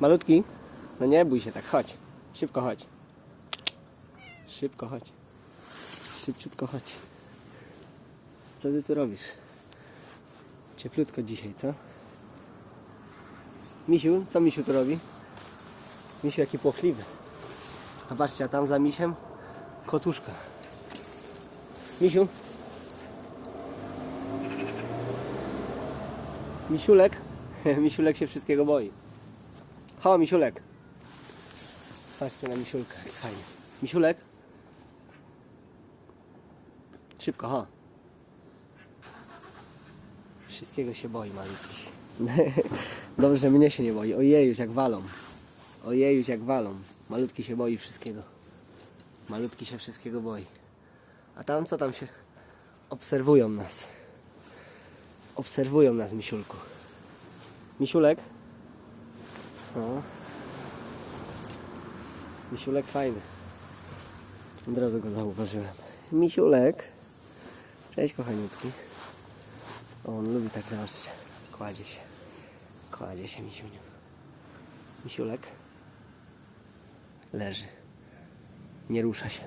Malutki? No nie bój się tak, chodź. Szybko chodź. Szybko chodź. Szybciutko chodź. Co ty tu robisz? Cieplutko dzisiaj, co? Misiu, co Misiu tu robi? Misiu jaki płochliwy. A patrzcie, a tam za misiem kotuszka. Misiu. Misiulek. Misiulek się wszystkiego boi. Ho, Misiulek. Patrzcie na Misiulka, jak fajnie. Misiulek. Szybko, ho. Wszystkiego się boi malutki. Dobrze, że mnie się nie boi. Ojej, już jak walą. Ojej, już jak walą. Malutki się boi wszystkiego. Malutki się wszystkiego boi. A tam co tam się? Obserwują nas. Obserwują nas, Misiulku. Misiulek? O. Misiulek fajny. Od razu go zauważyłem. Misiulek. Cześć kochaniutki. On lubi tak, zobaczcie. Kładzie się. Kładzie się Misiuniu. Misiulek. Leży. Nie rusza się.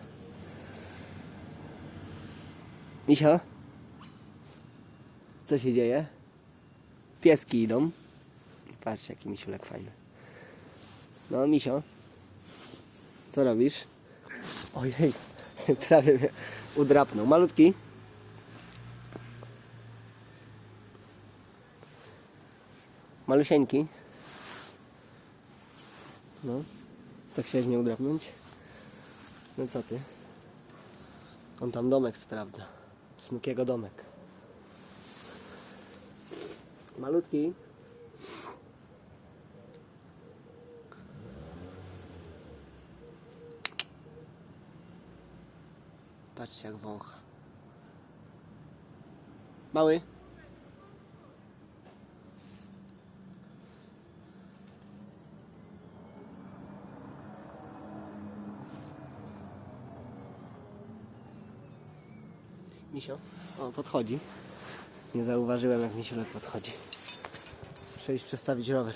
Misio? Co się dzieje? Pieski idą. Patrzcie, jaki misiulek fajny. No, misio. Co robisz? Ojej, prawie mnie udrapnął. Malutki. Malusieńki. No. Co chciałeś mnie udrapnąć? No co ty? On tam domek sprawdza. Snukiego domek. Malutki. Patrzcie jak wącha. Mały. Misio? O, podchodzi. Nie zauważyłem jak Misiulek podchodzi. Iść przestawić rower.